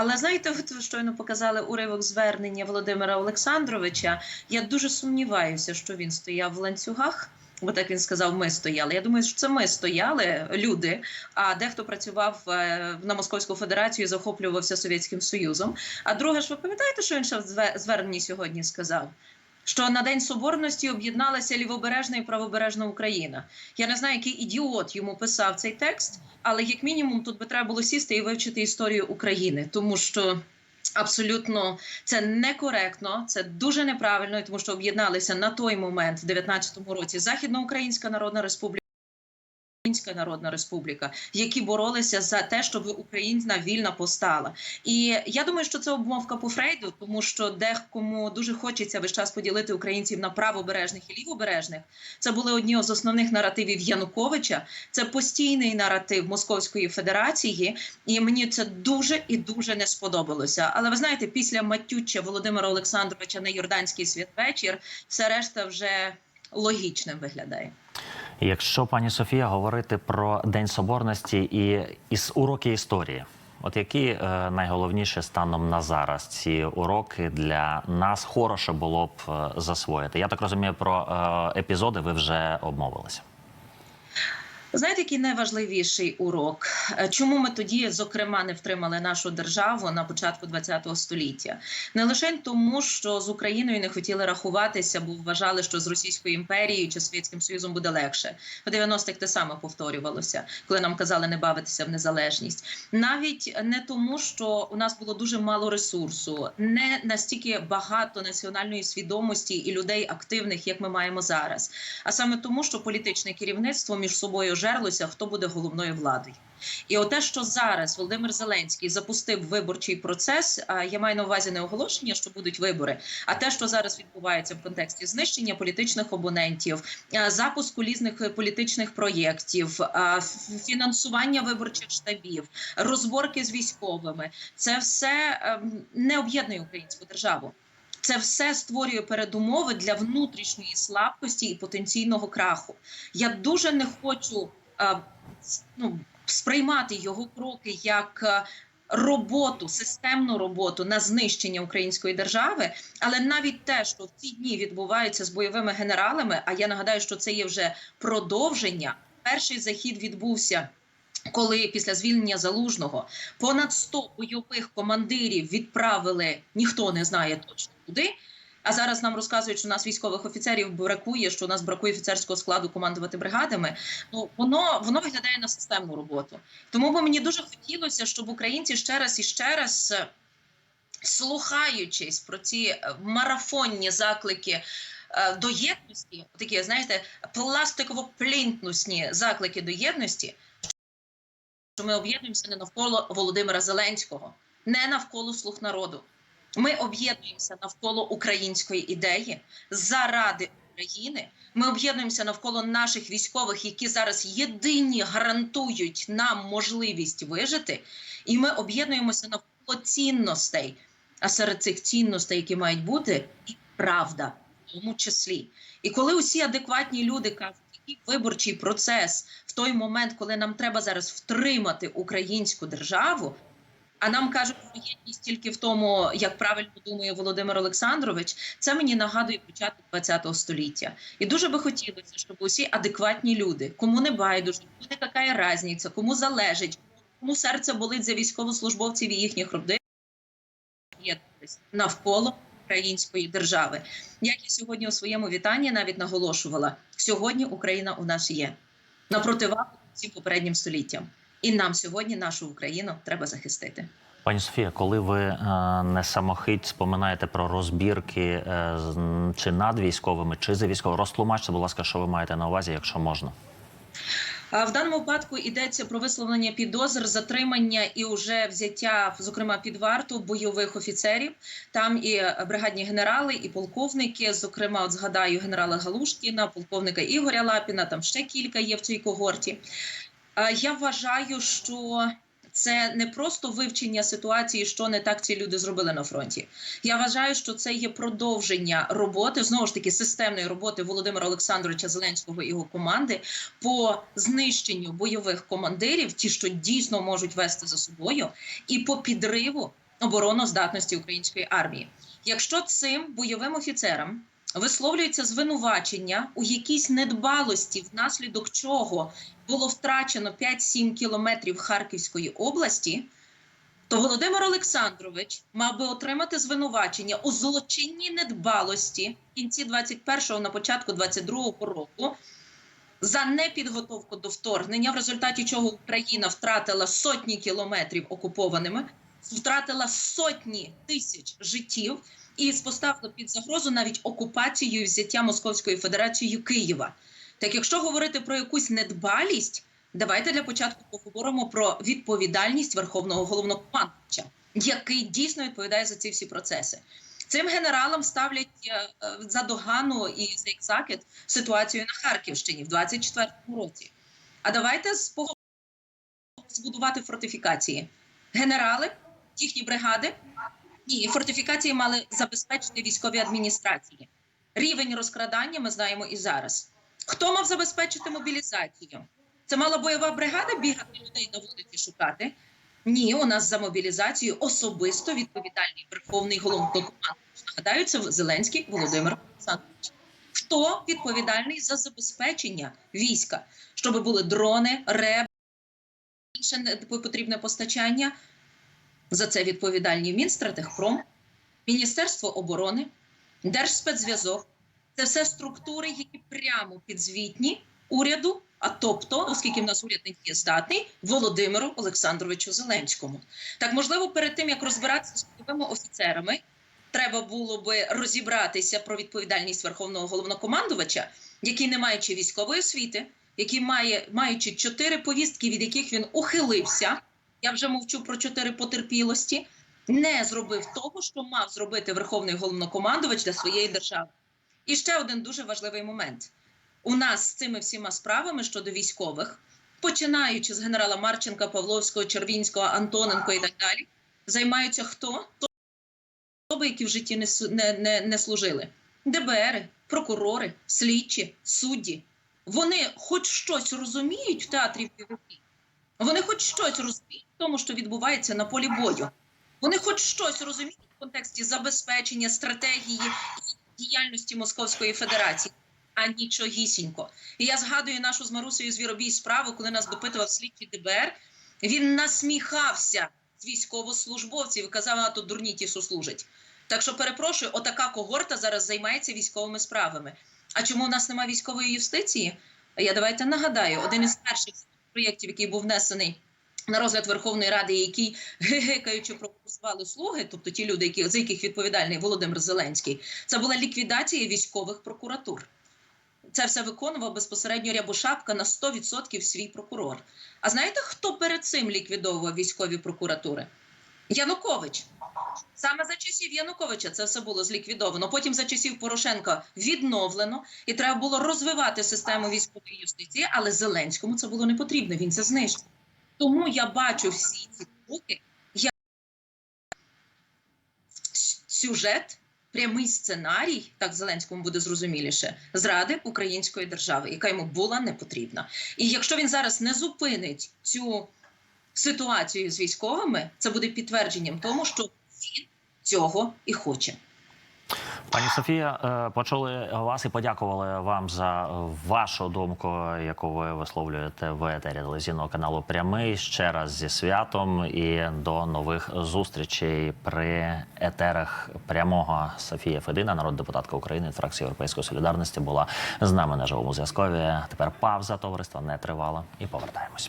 Але знаєте, ви щойно показали уривок звернення Володимира Олександровича. Я дуже сумніваюся, що він стояв в ланцюгах. Бо так він сказав, ми стояли. Я думаю, що це ми стояли, люди. А дехто працював е, на Московську Федерацію, і захоплювався Совєтським Союзом. А друге ж, ви пам'ятаєте, що він ще в зверненні сьогодні сказав? Що на День Соборності об'єдналася лівобережна і правобережна Україна. Я не знаю, який ідіот йому писав цей текст, але як мінімум тут би треба було сісти і вивчити історію України, тому що абсолютно це некоректно, це дуже неправильно, тому що об'єдналися на той момент, в 19-му році, Західноукраїнська Народна Республіка. Українська Народна Республіка, які боролися за те, щоб Україна вільна постала, і я думаю, що це обмовка по Фрейду, тому що декому дуже хочеться весь час поділити українців на правобережних і лівобережних. Це були одні з основних наративів Януковича. Це постійний наратив Московської Федерації, і мені це дуже і дуже не сподобалося. Але ви знаєте, після матюча Володимира Олександровича на Йорданський святвечір, все решта вже логічним виглядає. Якщо пані Софія говорити про День Соборності і із уроки історії, от які е, найголовніше станом на зараз ці уроки для нас хороше було б е, засвоїти? Я так розумію, про е, епізоди ви вже обмовилися. Знаєте, який найважливіший урок? Е, Чому ми тоді, зокрема, не втримали нашу державу на початку ХХ століття? Не лише тому, що з Україною не хотіли рахуватися, бо вважали, що з Російською імперією чи Совєтським Союзом буде легше. В 90-х те саме повторювалося, коли нам казали не бавитися в незалежність. Навіть не тому, що у нас було дуже мало ресурсу, не настільки багато національної свідомості і людей активних, як ми маємо зараз, а саме тому, що політичне керівництво між собою жерлося, хто буде головною владою. І оте, що зараз Володимир Зеленський запустив виборчий процес, я маю на увазі не оголошення, що будуть вибори, а те, що зараз відбувається в контексті знищення політичних опонентів, запуску різних політичних проєктів, фінансування виборчих штабів, розборки з військовими, це все ем, не об'єднує українську державу. Це все створює передумови для внутрішньої слабкості і потенційного краху. Я дуже не хочу а, ну, сприймати його кроки як роботу, системну роботу на знищення української держави. Але навіть те, що в ці дні відбувається з бойовими генералами, а я нагадаю, що це є вже продовження. Перший захід відбувся. Коли після звільнення залужного понад 100 бойових командирів відправили, ніхто не знає точно куди. А зараз нам розказують, що у нас військових офіцерів бракує, що у нас бракує офіцерського складу командувати бригадами. Ну воно воно виглядає на системну роботу. Тому би мені дуже хотілося, щоб українці ще раз і ще раз, е, слухаючись про ці е, марафонні заклики. е, До єдності, такі, знаєте, пластиково-плінтнусні заклики до єдності, що ми об'єднуємося не навколо Володимира Зеленського, не навколо слуг народу. Ми об'єднуємося навколо української ідеї заради України. Ми об'єднуємося навколо наших військових, які зараз єдині гарантують нам можливість вижити, і ми об'єднуємося навколо цінностей. А серед цих цінностей, які мають бути, і правда, в тому числі. І коли усі адекватні люди кажуть, який виборчий процес в той момент, коли нам треба зараз втримати українську державу. А нам кажуть, що єдність тільки в тому, як правильно думає Володимир Олександрович. Це мені нагадує початок ХХ століття. І дуже би хотілося, щоб усі адекватні люди, кому не байдуже, кому не така різниця, кому залежить, кому серце болить за військовослужбовців і їхніх родин, єднатися навколо української держави. Як я сьогодні у своєму вітанні навіть наголошувала, сьогодні Україна у нас є на противагу всім попереднім століттям. І нам сьогодні нашу Україну треба захистити. Пані Софія, коли ви е, не самохить споминаєте про розбірки е, чи над військовими, чи за військовими, розтлумачте, будь ласка, що ви маєте на увазі, якщо можна. В даному випадку йдеться про висловлення підозр, затримання і уже взяття, зокрема під варту бойових офіцерів. Там і бригадні генерали, і полковники. Зокрема, от згадаю генерала Галушкіна, полковника Ігоря Лапіна. Там ще кілька є в цій когорті. Я вважаю, що це не просто вивчення ситуації, що не так ці люди зробили на фронті. Я вважаю, що це є продовження роботи знову ж таки системної роботи Володимира Олександровича Зеленського і його команди по знищенню бойових командирів, ті, що дійсно можуть вести за собою, і по підриву обороноздатності української армії. Якщо цим бойовим офіцерам висловлюється звинувачення у якійсь недбалості, внаслідок чого було втрачено 5-7 кілометрів Харківської області, то Володимир Олександрович мав би отримати звинувачення у злочинній недбалості в кінці 21-го, на початку 22-го року за непідготовку до вторгнення, в результаті чого Україна втратила сотні кілометрів окупованими, втратила сотні тисяч життів і поставила під загрозу навіть окупацію і взяття Московською Федерацією Києва. Так, якщо говорити про якусь недбалість, давайте для початку поговоримо про відповідальність Верховного головнокомандувача, який дійсно відповідає за ці всі процеси. Цим генералам ставлять е, е, за догану і за ексакет ситуацію на Харківщині в 24-му році. А давайте збудувати фортифікації. Генерали, їхні бригади, ні, фортифікації мали забезпечити військові адміністрації. Рівень розкрадання ми знаємо і зараз. Хто мав забезпечити мобілізацію? Це мала бойова бригада бігати людей на вулиці шукати? Ні, у нас за мобілізацію особисто відповідальний верховний головнокомандувач. Нагадаю, це Зеленський Володимир Олександрович. Хто відповідальний за забезпечення війська, щоб були дрони, РЕБ, інше не- потрібне постачання? За це відповідальні Мінстратегпром, Міністерство оборони, Держспецзв'язок. Це все структури, які прямо підзвітні уряду, а тобто, оскільки в нас уряд не є здатний, Володимиру Олександровичу Зеленському. Так можливо, перед тим як розбиратися з бойовими офіцерами, треба було би розібратися про відповідальність верховного головнокомандувача, який, не маючи військової освіти, який має маючи чотири повістки, від яких він ухилився. Я вже мовчу про чотири потерпілості, не зробив того, що мав зробити верховний головнокомандувач для своєї держави. І ще один дуже важливий момент: у нас з цими всіма справами щодо військових, починаючи з генерала Марченка, Павловського, Червінського, Антоненко і так далі, займаються хто? Особи, які в житті не, не, не, не служили. ДБР, прокурори, слідчі, судді. Вони хоч щось розуміють в театрі бойових дій? Вони хоч щось розуміють в тому, що відбувається на полі бою. Вони хоч щось розуміють в контексті забезпечення стратегії і діяльності Московської Федерації, а нічогісінько. І я згадую нашу з Марусею Звіробій справу, коли нас допитував слідчий ДБР. Він насміхався з військовослужбовців і казав, а тут дурні ті, що служать. Так що перепрошую, отака когорта зараз займається військовими справами. А чому у нас немає військової юстиції? Я давайте нагадаю, один із перших проєктів, який був внесений на розгляд Верховної Ради, який гигикаючи проголосували слуги, тобто ті люди, які за яких відповідальний Володимир Зеленський, це була ліквідація військових прокуратур. Це все виконував безпосередньо Рябошапка на 100% свій прокурор. А знаєте, хто перед цим ліквідовував військові прокуратури? Янукович. Саме за часів Януковича це все було зліквідовано. Потім за часів Порошенка відновлено, і треба було розвивати систему військової юстиції, але Зеленському це було не потрібно. Він це знищив. Тому я бачу всі ці кроки як сюжет, прямий сценарій, так Зеленському буде зрозуміліше, зради української держави, яка йому була не потрібна. І якщо він зараз не зупинить цю ситуацію з військовими, це буде підтвердженням тому, що він цього і хоче. Пані Софія, е, почули вас і подякували вам за вашу думку, яку ви висловлюєте в етері телевізійного каналу Прямий. Ще раз зі святом і до нових зустрічей при етерах прямого Софія Федина, народна депутатка України фракції Європейської солідарності, була з нами на живому зв'язкові. Тепер павза товариства не тривала і повертаємось.